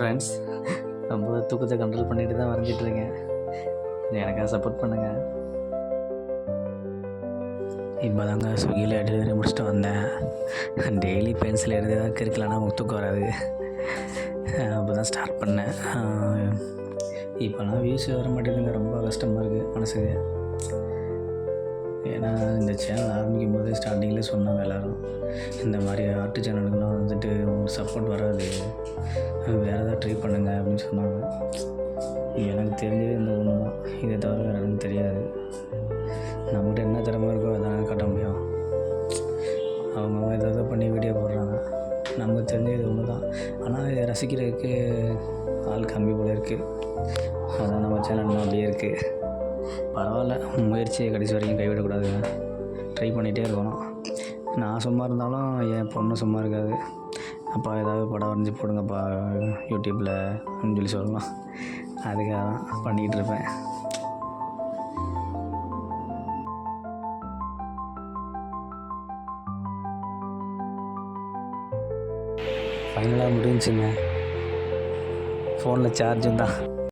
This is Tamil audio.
ஃப்ரெண்ட்ஸ் ரொம்ப தூக்கத்தை கண்ட்ரோல் பண்ணிட்டு தான் வரைஞ்சிட்ருக்கேன் எனக்காக சப்போர்ட் பண்ணுங்கள் இப்போ தாங்க ஸ்விக்கியில் டெலிவரி முடிச்சுட்டு வந்தேன். டெய்லி பென்சில் எடுத்து தான் கிறுக்கலன்னா தூக்கம் வராது. அப்போ தான் ஸ்டார்ட் பண்ணேன் இப்போலாம் வியூஸ் வர மாட்டேங்குதுங்க. ரொம்ப கஷ்டமாக இருக்குது மனசுக்கு. ஏன்னா இந்த சேனல் ஆரம்பிக்கும் போதே ஸ்டார்டிங்கில் சொன்னாங்க எல்லோரும். இந்த மாதிரி ஆர்ட் சேனலுக்குலாம் வந்துட்டு உங்களுக்கு சப்போர்ட் வராது. வேறு ட்ரை பண்ணுங்க அப்படின்னு சொன்னாங்க. எனக்கு தெரிஞ்சது இந்த ஒன்று தான். இதை தவிர வேறு எனக்கு தெரியாது. நம்மகிட்ட என்ன திறமை இருக்கோ அதனால் காட்ட முடியும். அவங்கவுங்க ஏதாவது பண்ணி வீடியோ போடுறாங்க. நமக்கு தெரிஞ்சது ஒன்று தான். ஆனால் இதை ரசிக்கிறதுக்கு ஆள் கம்மி போல இருக்குது அதான் நம்ம சேனல் அப்படியே இருக்குது பரவாயில்ல முயற்சியை கடைசி வரைக்கும் கைவிடக்கூடாதுங்க. ட்ரை பண்ணிகிட்டே இருக்கணும். நான் சும்மா இருந்தாலும் என் பொண்ணு சும்மா இருக்காது. அப்பா ஏதாவது படம் வரைஞ்சி போடுங்கப்பா யூடியூப்பில் அப்படின்னு சொல்லி சொல்லலாம் அதுக்காக தான் பண்ணிக்கிட்டு இருப்பேன். ஃபைனலாக முடிஞ்சுங்க ஃபோனில் சார்ஜும் தான்.